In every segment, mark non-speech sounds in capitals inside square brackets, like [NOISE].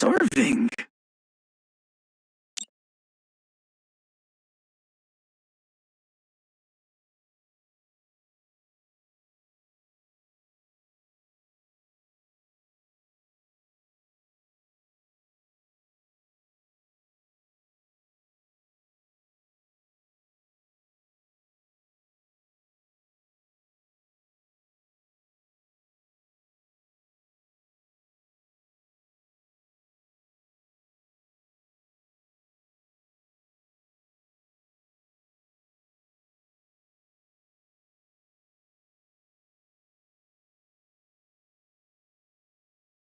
Starving.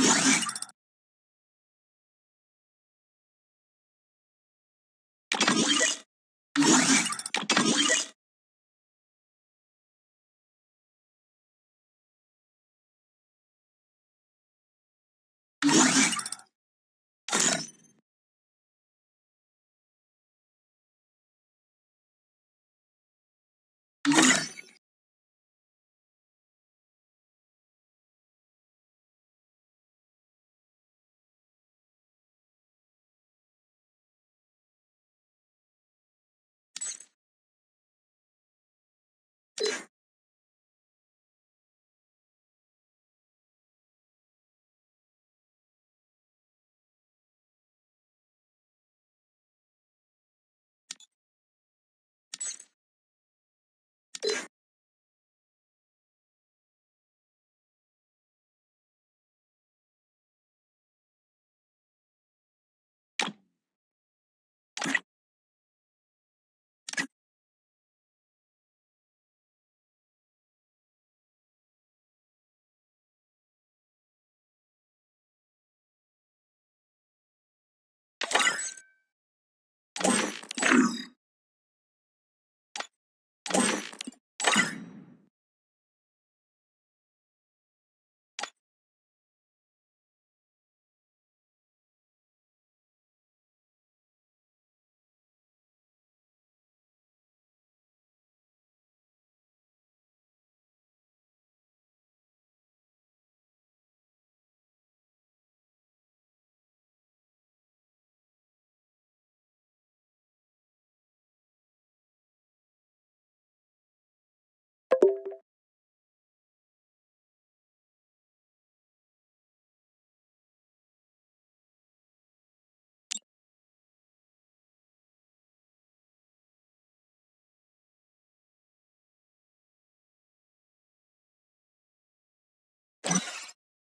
Yeah.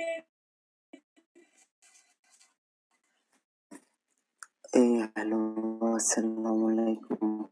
Eh, hey, hello, assalamu alaikum.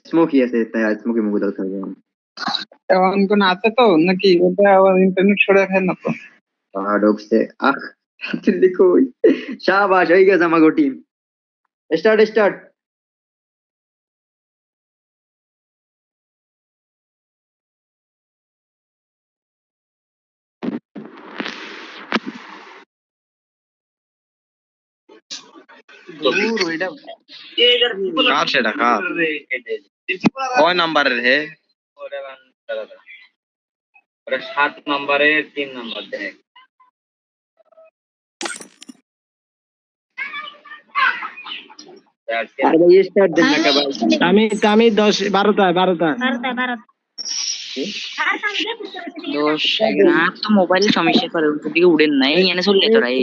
Smoky আছে তাই smoky মুখে দাও থাকবে এমন কোন আছে তো? নাকি ওটা আবার ইন্টারনেট সরে রাখে না তো? পা ঢুকছে আহ তাড়াতাড়ি কই শাবাশ হয়ে গেছে আমাগো টিম স্টার্ট স্টার্ট কার সেটা? কার? কয় নাম্বারের হে? সাত নম্বরের তিন নম্বর দেখ। ভাই স্টার্ট দেন না ভাই আমি আমি দশ বারোটা বারোটা। বারোটা বারোটা। তো মোবাইলে সমস্যা করে উপর দিকে উড়েন নাই এনে চললে তোরা এই।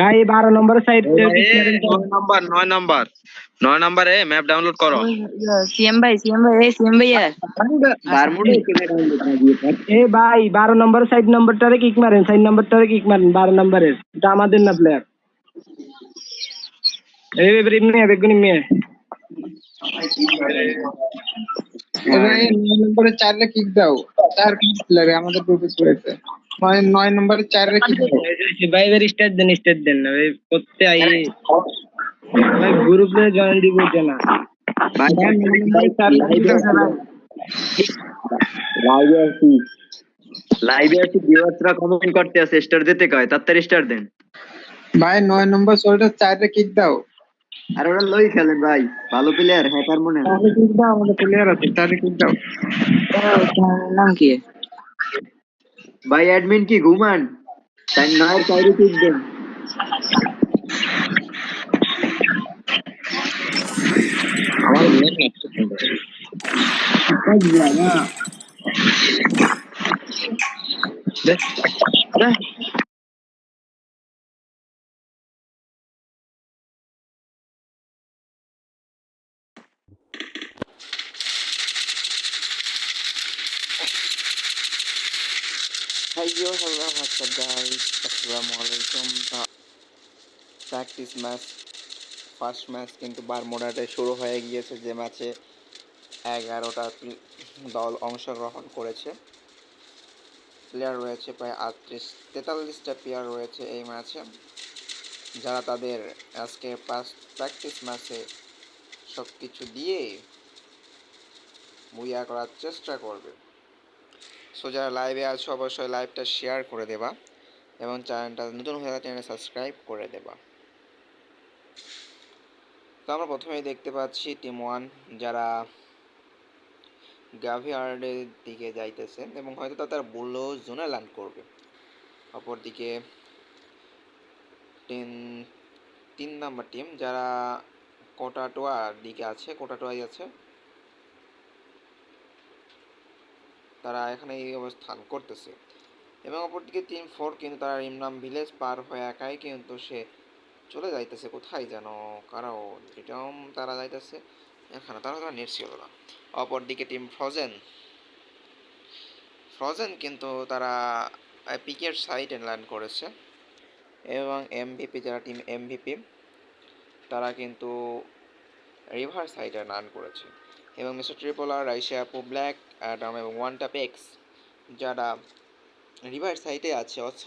ভাই বারো নম্বর সাইড নয় নাম্বার নয় নাম্বার। নয় নাম্বারে ম্যাপ ডাউনলোড করো। সিএম ভাই সিএম ভাই এই সিএম ভাইয়া বারমুডে এ ভাই বারো নম্বর সাইড নম্বরটারে কিক মারেন সাইড নম্বরটারে কিক মারেন বারো নম্বরের। এটা আমাদের না প্লেয়ার এই এবারে মেয়ে বেগুনি এবার নম্বরে চারে কিক দাও। চার কিক লাগে আমাদের গ্রুপে পড়েছে নয় নয় নম্বরে চারে কিক দাও ভাই স্টার্ট দেন স্টার্ট দেন না ভাই করতে আই ভাই গ্রুপে জয়েন দিব না। ভাই নয় নম্বরে চারে কিক দাও সবাই। লাইভে আছি। লাইভে আছি ভিউয়ার্সরা কমেন্ট করতে আছে স্টার দিতে কয় তাড়াতাড়ি স্টার দেন। ভাই নয় নম্বর ষোলোটা চারে কিক দাও। আর ওরা লই খেলেন ভাই ভালো প্লেয়ার হ্যাকার মনে হয়। কিক দাও আমাদের প্লেয়ার আছে চারে কিক দাও। নাম কি? ভাই অ্যাডমিন কি ঘুমান তাই নয়ের চাইরে ঠিক দেন নেট Hello, what's up guys? আসসালামু প্র্যাকটিস ম্যাচ ফার্স্ট ম্যাচ কিন্তু বারমোডাতে শুরু হয়ে গিয়েছে যে ম্যাচে এগারোটা দল অংশগ্রহণ করেছে। প্লেয়ার রয়েছে প্রায় আটত্রিশ তেতাল্লিশটা প্লেয়ার রয়েছে এই ম্যাচে যারা তাদের আজকে প্র্যাকটিস ম্যাচে সব কিছু দিয়ে মুইয়া করার চেষ্টা করবে। সো যারা লাইভে আছো, অবশ্যই লাইভটা শেয়ার করে দেবা এবং চ্যানেলটা নতুন হয়ে থাকলে চ্যানেল সাবস্ক্রাইব করে দেবা। তো আমরা প্রথমেই দেখতে পাচ্ছি টিম ওয়ান যারা গাভিয়ার্ডের দিকে যাইতেছে এবং হয়তো তা তারা বলল জোনে ল্যান্ড করবে। অপরদিকে তিন তিন নাম্বার টিম যারা কোটাটোয়ার দিকে আছে কোটাটোয়াই আছে। তারা এখানে এই অবস্থান করতেছে। এবং অপরদিকে টিম ফোর কিন্তু তারা ইমরাম ভিলেজ পার হয়ে একাই কিন্তু সে চলে যাইতেছে। কোথায় যেন কারও রিটম তারা যাইতেছে, এখানে তারা তারা নেট না। অপরদিকে টিম ফ্রোজেন ফ্রোজেন কিন্তু তারা পিকের সাইডে ল্যান্ড করেছে। এবং এমভিপি যারা টিম এমভিপি তারা কিন্তু রিভার সাইডে ল্যান্ড করেছে। এবং মিস্টার ট্রিপোলার রাইশিয়া আপু, ব্ল্যাক, অ্যাডাম এবং ওয়ান টাপ এক্স, যারা রিভার সাইটে আছে। অথচ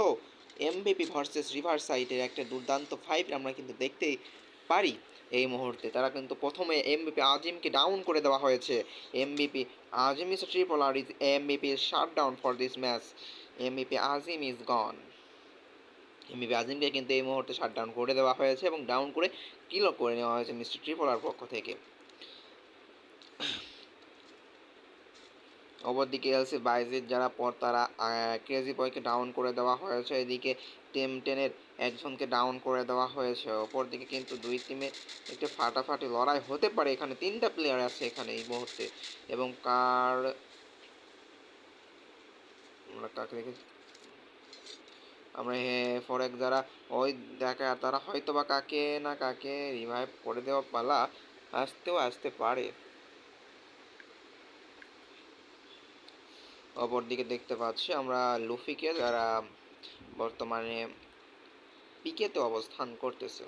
এমবিপি ভার্সেস রিভার সাইটের একটা দুর্দান্ত ফাইট আমরা কিন্তু দেখতেই পারি এই মুহূর্তে। তারা কিন্তু প্রথমে এমবিপি আজিমকে ডাউন করে দেওয়া হয়েছে। MBP Azim is Tripolar is MBP shut down for this match MBP Azim is gone MBP আজিমকে কিন্তু এই মুহূর্তে শাট ডাউন করে দেওয়া হয়েছে এবং ডাউন করে কিলো করে নেওয়া হয়েছে মিস্টার ট্রিপোলার পক্ষ থেকে। অপরদিকে এলসি বাইজের যারা পর তারা ক্রেজি বয়কে ডাউন করে দেওয়া হয়েছে। এদিকে টিম টেনের একজনকে ডাউন করে দেওয়া হয়েছে। অপরদিকে কিন্তু দুই টিমে একটি ফাটাফাটি লড়াই হতে পারে। এখানে তিনটা প্লেয়ার আছে এখানে এই মুহূর্তে। এবং কার, আমরা কাকে দেখেছি? আমরা ফরেক যারা, ওই দেখা, তারা হয়তো বা কাকে না কাকে রিভাইভ করে দেওয়া পালা, আসতেও আসতে পারে। অপরদিকে দেখতে পাচ্ছি আমরা লুফিকে যারা বর্তমানে পিকেতে অবস্থান করতেছে।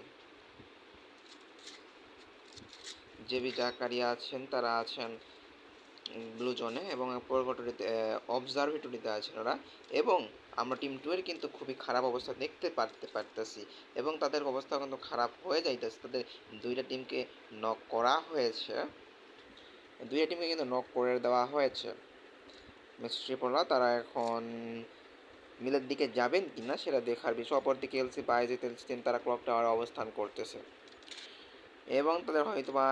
জেবি জাকারিয়া আছেন, তারা আছেন ব্লু জোনে এবং পরবর্তীতে অবজারভেটরিতে আছেন ওরা। এবং আমরা টিম টু এর কিন্তু খুবই খারাপ অবস্থা দেখতে পারতে, পারতেছি। এবং তাদের অবস্থা কিন্তু খারাপ হয়ে যাইতেছে। তাদের দুইটা টিমকে নক করা হয়েছে। দুইটা টিমকে কিন্তু নক করে দেওয়া হয়েছে। মিস্ট্রিপোলা তারা এখন মিলের দিকে যাবেন কিনা সেটা দেখার বিষয়। অপরদিকে এলসি বাইজে তেলসিন তারা ক্লক টাওয়ারে অবস্থান করতেছে। এবং তাদের হয়তো বা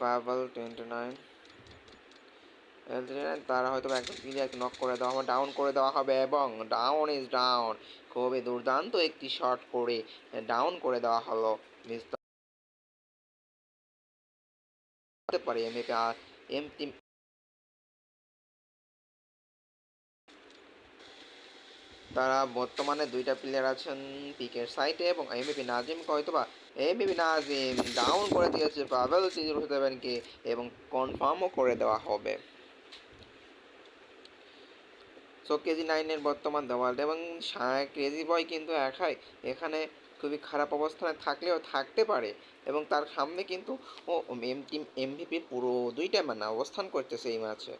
পাবল টোয়েন্টি নাইন তারা হয়তো একজন প্লেয়ারকে নক করে দেওয়া হবে ডাউন করে দেওয়া হবে এবং ডাউন ইজ ডাউন খুবই দুর্দান্ত একটি শট করে ডাউন করে দেওয়া হলো মিস হতে পারে এম এম টিম তারা বর্তমানে দুইটা প্লেয়ার আছেন পিকের সাইটে এবং এমবিপি নাজিমকে হয়তো বা এমবিপি নাজিম ডাউন করে দিয়েছে পাভেল জিরো সেভেনকে এবং কনফার্মও করে দেওয়া হবে। সো কেজি নাইনের বর্তমান দেওয়াল এবং ক্রেজি বয় কিন্তু একাই এখানে খুবই খারাপ অবস্থানে থাকলেও থাকতে পারে, এবং তার সামনে কিন্তু ও এম টিম এমভিপির পুরো দুইটা মানে অবস্থান করতেছে এই ম্যাচে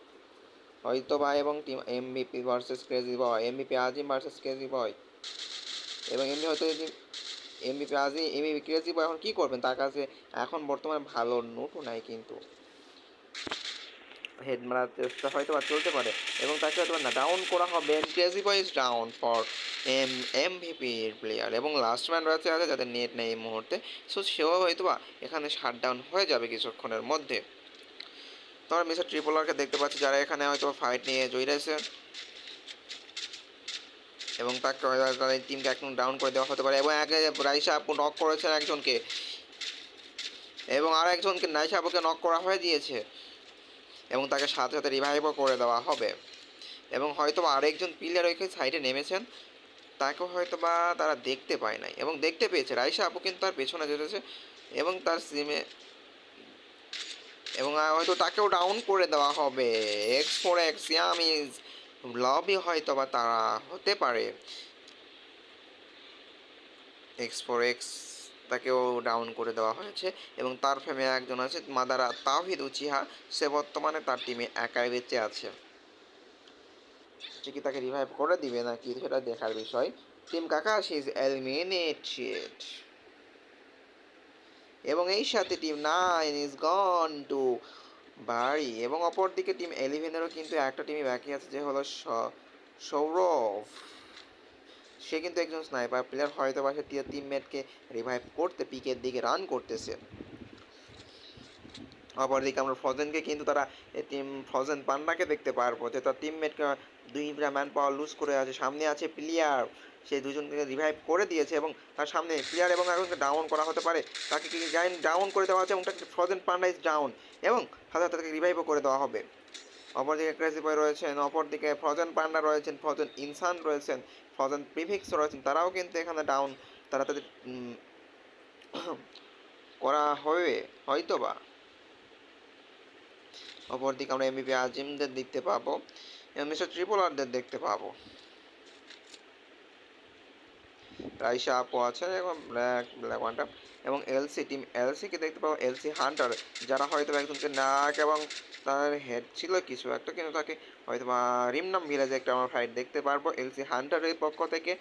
হয়তো বা এবং team MBP versus crazy boy MBP Azim versus crazy boy এবং এমনি হয়তো যদি MBP Azim MBP crazy boy এখন কী করবেন? তার কাছে এখন বর্তমানে ভালো নোটও নাই কিন্তু। হেড মারার চেষ্টা হয়তো বা চলতে পারে। এবং তাকে হয়তো না ডাউন করা হবে। Crazy boy is down for M এমভিপির player এবং লাস্ট ম্যান রয়েছে আছে যাদের নেট নেই এই মুহূর্তে। সো সেও হয়তো বা এখানে শাট ডাউন হয়ে যাবে কিছুক্ষণের মধ্যে। তো আমরা মিস্টার ট্রিপলারকে দেখতে পাচ্ছি যারা এখানে হয়তো ফাইট নিয়ে জয়ী রয়েছে। এবং তাকে তাদের টিমকে একদম ডাউন করে দেওয়া হতে পারে। এবং আগে রাইসা আপু নক করেছেন একজনকে। এবং আর একজনকে নাইসা আপুকে নক করা হয়ে দিয়েছে। এবং তাকে সাথে সাথে রিভাইভও করে দেওয়া হবে। এবং হয়তো আরেকজন প্লেয়ার ওইখানে সাইডে নেমেছেন। তাকেও হয়তো বা তারা দেখতে পায় নাই। এবং দেখতে পেয়েছে, রাইসা আপু কিন্তু তার পেছনে যেতেছে। এবং তার সিমে এবং হয়তো তাকেও ডাউন করে দেওয়া হবে। এক্স ফোর এক্স ইয়ামিজ। লবই হয়তো বা তারা হতে পারে। এক্স ফোর এক্স তাকেও ডাউন করে দেওয়া হয়েছে এবং তার ফেমে একজন আছে মাদারা তাওহিদ উচিহা। সে বর্তমানে তার টিমে একাই বেঁচে আছে। সে কি তাকে রিভাইভ করে দিবে নাকি? সেটা দেখার বিষয়। টিম কাকা কাকাশ ইজ এলিমিনেটেড এবং এই সাথে team nine is gone to বাড়ি এবং অপরদিকে টিম এলিভেনেরও কিন্তু একটা টিমই বাকি আছে, যে হলো সৌরভ। সে কিন্তু একজন স্নাইপার প্লেয়ার হয়তো বা সে টিমমেটকে রিভাইভ করতে পিকের দিকে রান করতেছে। অপরদিকে আমরা ফ্রোজেনকে কিন্তু তারা টিম ফ্রোজেন পান্ডাকে দেখতে পারব, যে তার টিমমেটকে দুইটা ম্যান পাওয়ার লুজ করে আছে। সামনে আছে প্লেয়ার সে দুজনকে রিভাইভ করে দিয়েছে এবং তার সামনে প্লেয়ার এবং একজনকে ডাউন করা হতে পারে। তাকে কি জাইন ডাউন করে দেওয়া হচ্ছে এবং তাকে ফ্রোজেন পান্ডা ইজ ডাউন এবং সাথে তাকে রিভাইভও করে দেওয়া হবে। অপরদিকে ক্রেজি বয় রয়েছেন, অপরদিকে ফ্রোজেন পান্ডা রয়েছেন ফ্রোজেন ইনসান রয়েছেন ফ্রোজেন প্রিভিক্স রয়েছেন, তারাও কিন্তু এখানে ডাউন তারা তাদের [COUGHS] করা হবে হয়তো বা অপরদিকে আমরা এমবিপি আজিমদের দেখতে পাবো মিস্টার ট্রিপলারদের দেখতে পাবো। রাইসা আপু আছেন এবং ব্ল্যাক ব্ল্যাক ওয়ানটা এবং এলসি টিম এলসিকে দেখতে পাবো এলসি হান্টার যারা হয়তো একজনকে নাক এবং তার হেড ছিল কিছু একটা, কিন্তু তাকে হয়তো বা রিমনাম ভিলেজে একটা আমরা ফাইট দেখতে পারব। এলসি হান্টারের পক্ষ থেকে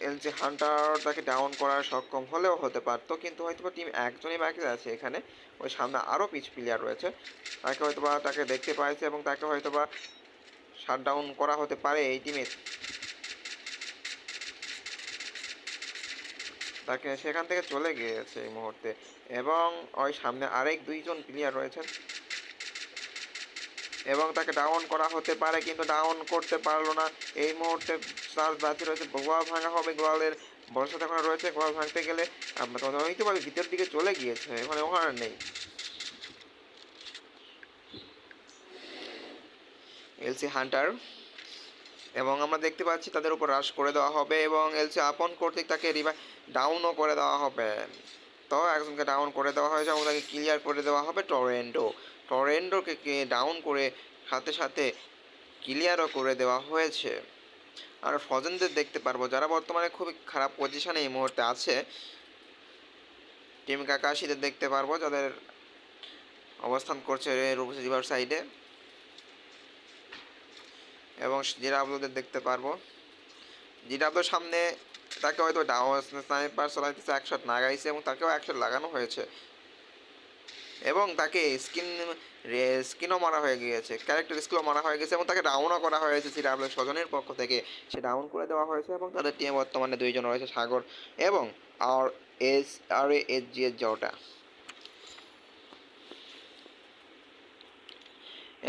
এলসি হান্টার তাকে ডাউন করার সক্ষম হলেও হতে পারতো, কিন্তু হয়তো টিম একজনই বাকি আছে এখানে। ওই সামনে আরও পিচ প্লেয়ার রয়েছে। তাকে হয়তো বা তাকে দেখতে পাইছে এবং তাকে হয়তো বা শাট ডাউন করা হতে পারে এই টিমের তাকে সেখান থেকে চলে গিয়েছে এই মুহূর্তে। এবং ওই সামনে আরেক দুইজন প্লেয়ার রয়েছেন। এবং তাকে ডাউন করা হতে পারে, কিন্তু ডাউন করতে পারল না। এই মুহূর্তে চার্জ বাকি রয়েছে, গোয়াল ভাঙা হবে। গোয়ালের বর্ষা এখন রয়েছে, গোয়াল ভাঙতে গেলে তোমাদের পারি ভিতর দিকে চলে গিয়েছে, এখানে ওখানে নেই। এলসি হান্টার, এবং আমরা দেখতে পাচ্ছি তাদের উপর হ্রাস করে দেওয়া হবে, এবং এলসি আপন কর্তৃক তাকে রিভাই ডাউনও করে দেওয়া হবে। তো একজনকে ডাউন করে দেওয়া হয়েছে এবং তাকে ক্লিয়ার করে দেওয়া হবে টরেন্ডো টরেন্ডোকে ডাউন করে সাথে সাথে ক্লিয়ারও করে দেওয়া হয়েছে। আর ফজনদের দেখতে পারব, যারা বর্তমানে খুবই খারাপ পজিশানে এই মুহূর্তে আছে টিম কাকাশিদের দেখতে পারব, যাদের অবস্থান করছে রিভার সাইডে এবং জিরাবলুদের দেখতে পারব। জিরাবলুর সামনে তাকে হয়তো ডাউন স্নাইপার চলাইতেছে একশো লাগাইছে এবং তাকেও একশো লাগানো হয়েছে। এবং তাকে স্কিন স্কিনও মারা হয়ে গিয়েছে, ক্যারেক্টার স্কিলও মারা হয়ে গেছে এবং তাকে ডাউনও করা হয়েছে সেটা জিরাবলের স্বজনের পক্ষ থেকে। সে ডাউন করে দেওয়া হয়েছে এবং তাদের টিমে বর্তমানে দুইজন রয়েছে সাগর এবং R S R S G S জটা।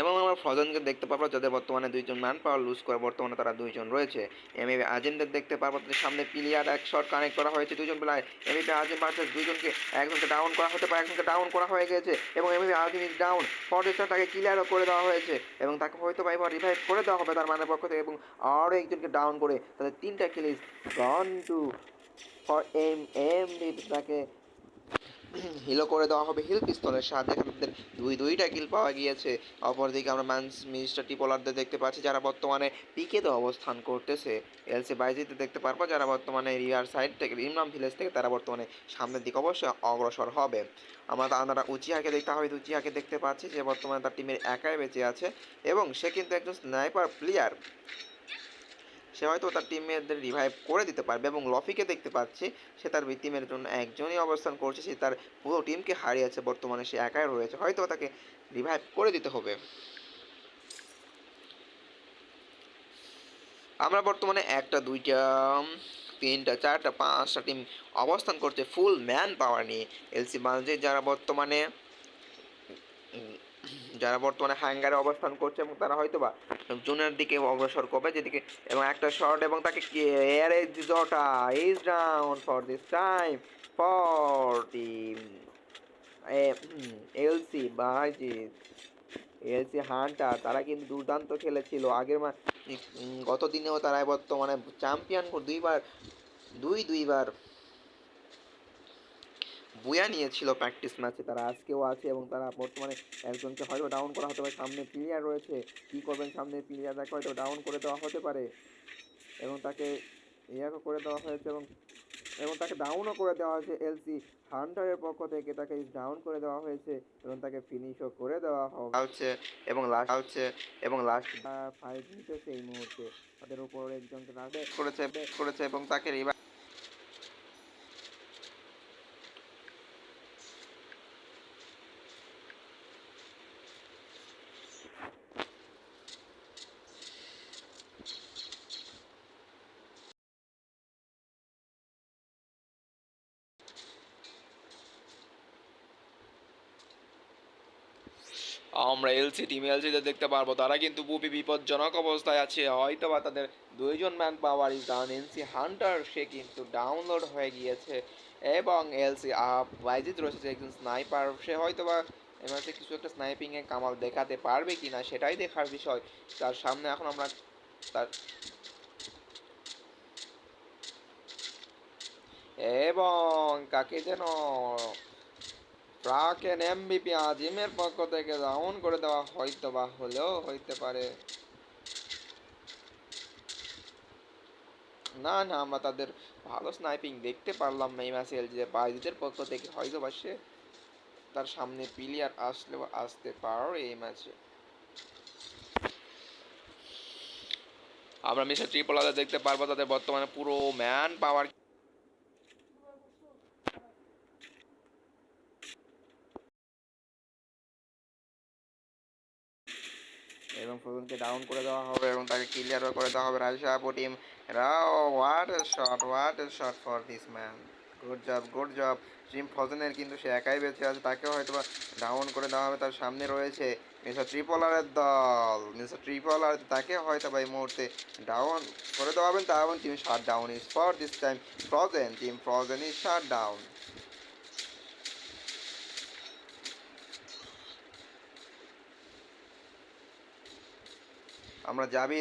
এবং আমরা ফজনকে দেখতে পাবো যাদের বর্তমানে দুইজন ম্যান পাওয়ার লুজ করে বর্তমানে তারা দুইজন রয়েছে। এমএবি আজিমদের দেখতে পারব, তাদের সামনে প্লেয়ার এক শট কানেক্ট করা হয়েছে দুজন প্লেয়ার এমএবি আজিম ভার্সেস দুইজনকে একজনকে ডাউন করা হতে পারে একজনকে ডাউন করা হয়ে গেছে। এবং MAB Azim is down forester তাকে ক্লিয়ারও করে দেওয়া হয়েছে। এবং তাকে হয়তো বা এবার রিভাইভ করে দেওয়া হবে তার মানের পক্ষ থেকে এবং আরও একজনকে ডাউন করে তাদের তিনটা kills gone to for M M তাকে [CLEARS THROAT] হিলও করে দেওয়া হবে। হিল পিস্তলের সাহায্যে তাদের দুই দুইটা কিল পাওয়া গিয়েছে। অপরদিকে আমরা ম্যানস, মিস্টার টিপোলারদের দেখতে পাচ্ছি, যারা বর্তমানে পিকেতে অবস্থান করতেছে। এলসি বাইজিতে দেখতে পারব, যারা বর্তমানে রিয়ার সাইড থেকে ইমরাম ভিলেজ থেকে, তারা বর্তমানে সামনের দিকে অবশ্যই অগ্রসর হবে। আমরা আমরা উচিহাকে দেখতে হবে উচিহাকে দেখতে পাচ্ছি যে বর্তমানে তার টিমের একাই বেঁচে আছে। এবং সে কিন্তু একজন স্নাইপার প্লেয়ার সে হয়তো তার টিমমেটদের রিভাইভ করে দিতে পারবে এবং লফিকে দেখতে পাচ্ছি। সে তার টিমের জন্য একজনই অবস্থান করছে। সে তার পুরো টিমকে হারিয়েছে। বর্তমানে সে একাই রয়েছে। হয়তো তাকে রিভাইভ করে দিতে হবে। আমরা বর্তমানে একটা, দুইটা তিনটা, চারটা, পাঁচটা টিম অবস্থান করছে ফুল ম্যান পাওয়ার নিয়ে। এলসি বালজে যারা বর্তমানে যারা বর্তমানে হ্যাঙ্গারে অবস্থান করছে এবং তারা হয়তো বা জুনের দিকে অগ্রসর করবে, যেদিকে এবং একটা শর্ট এবং তাকে এয়ারে জটা is down for this time for team LC Bajit. LC hunter, তারা কিন্তু দুর্দান্ত খেলেছিল। আগের মা গত দিনেও তারা বর্তমানে চ্যাম্পিয়ন দুইবার, দুই, দুইবার বুয়া নিয়েছিল প্র্যাকটিস ম্যাচে তারা আজকেও আছে এবং তারা বর্তমানে একজনকে হয়তো ডাউন করা হতে পারে। সামনে প্লেয়ার রয়েছে। কী করবেন সামনে প্লেয়ার তাকে হয়তো ডাউন করে দেওয়া হতে পারে। এবং তাকে ইয়াকও করে দেওয়া হয়েছে এবং এবং তাকে ডাউনও করে দেওয়া হয়েছে। এলসি হান্টারের পক্ষ থেকে তাকে ডাউন করে দেওয়া হয়েছে এবং তাকে ফিনিশও করে দেওয়া হচ্ছে এবং লাস্ট হচ্ছে এবং লাস্ট ফাইট নিতেছে এই মুহূর্তে তাদের উপর একজনকে করেছে করেছে এবং তাকে রিভাইভ আমরা এলসি টিম এলসিতে দেখতে পারব। তারা কিন্তু খুবই বিপজ্জনক অবস্থায় আছে। হয়তো বা তাদের দুইজন man power is down NC hunter সে কিন্তু ডাউনলোড হয়ে গিয়েছে। এবং এলসি আপ ওয়াইজিদ রয়েছে একজন স্নাইপার সে হয়তো বা এবার কিছু একটা স্নাইপিংয়ে কামাল দেখাতে পারবে কি না সেটাই দেখার বিষয়। তার সামনে এখন আমরা তার এবং কাকে যেন প্রাকেন এমবিপি আজিমের পক্ষ থেকে ডাউন করে দেওয়া হয়তো বা হলেও হইতে পারে। না না, আমরা তাদের ভালো স্নাইপিং দেখতে পারলাম না এই ম্যাচে এলজিদের বাইজিদের পক্ষ থেকে হয়তো বা সে তার সামনে প্লেয়ার আসলেও আসতে পারে এই ম্যাচে আমরা মিস্টার ট্রিপলাদের দেখতে পারব, তাদের বর্তমানে পুরো ম্যান পাওয়ার এবং ফজনকে ডাউন করে দেওয়া হবে এবং তাকে ক্লিয়ারও করে দেওয়া হবে রাজশাহ team. Rao what shot what shot for this man good job good job team ফজনের কিন্তু সে একাই বেঁচে আছে, তাকেও হয়তো ডাউন করে দেওয়া হবে, তার সামনে রয়েছে মিস্টার ট্রিপলারের দল। মিস্টার ট্রিপলার তাকে হয়তো বা এই মুহূর্তে ডাউন করে দেওয়া হবে তা এবং team shut down is for this time frozen team frozen is shut down আমরা জাবি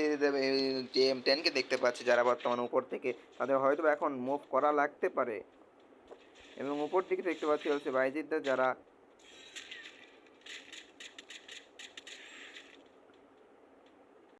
যে এম টেনকে দেখতে পাচ্ছি যারা বর্তমানে উপর থেকে। তাদের হয়তো এখন মুভ করা লাগতে পারে। এবং উপর দিকে দেখতে পাচ্ছি হচ্ছে বাইজিদ্দা যারা